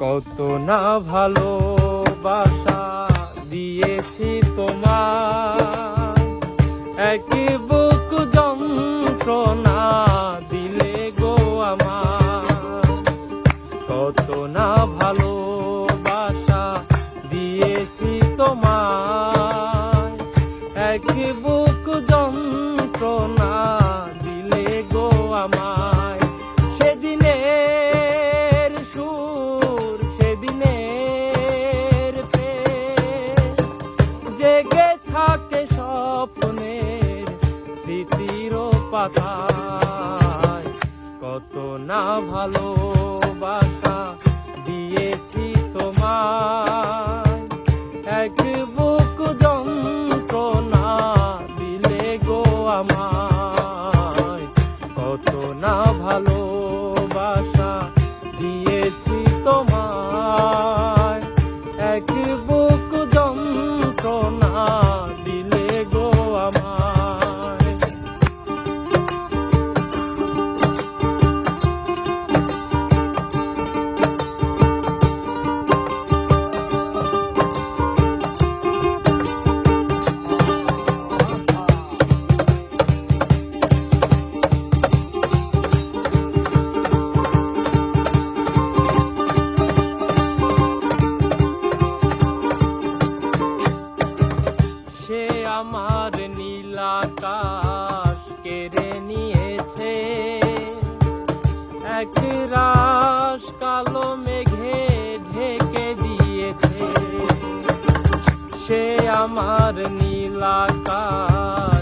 কত না ভালোবাসা দিয়েছি তোমার। এক বুক যন্ত্রণা দিলে গো আমার। কত না ভালোবাসা দিয়েছি তোমার। এক কত না ভালোবাসা এক রাস কালো মেঘে ঢেকে দিয়েছে। সে আমার নীলাকাশ।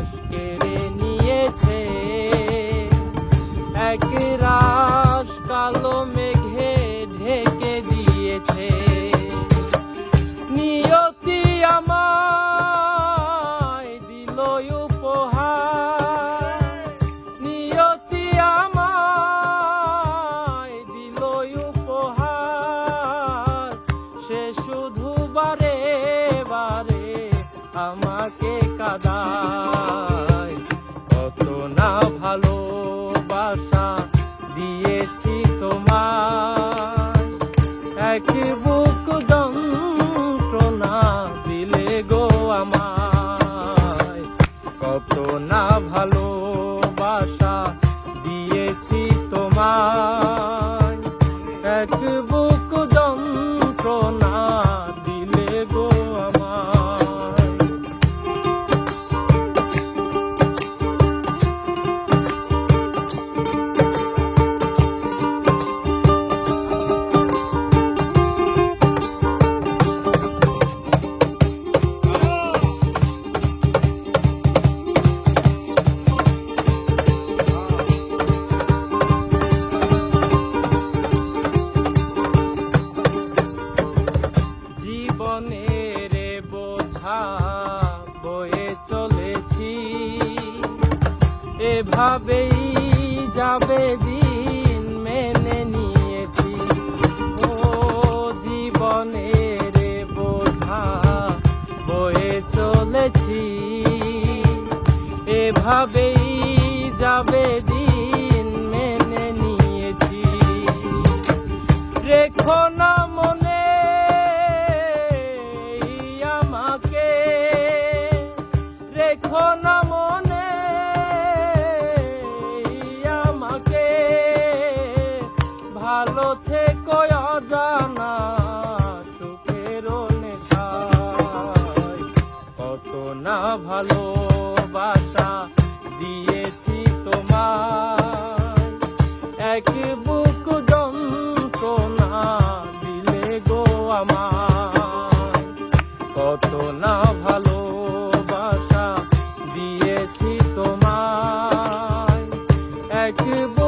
আমাকে কাদায়। কত না ভালোবাসা দিয়েছি তোমায়। এক বুক যন্ত্রণা দিলে গো আমায়। কত না ভালোবাসা দিয়েছি তোমায়। এক এভাবেই যাবে দিন মেনে নিয়েছি। ও জীবনের বোঝা বয়ে চলেছি। এভাবেই যাবে দিন মেনে নিয়েছি। রেখো কত না ভালোবাসা দিয়েছি তোমার এক বুক যন্ত্রণা দিলে গো আমার কত না ভালোবাসা দিয়েছি তোমার এক বুক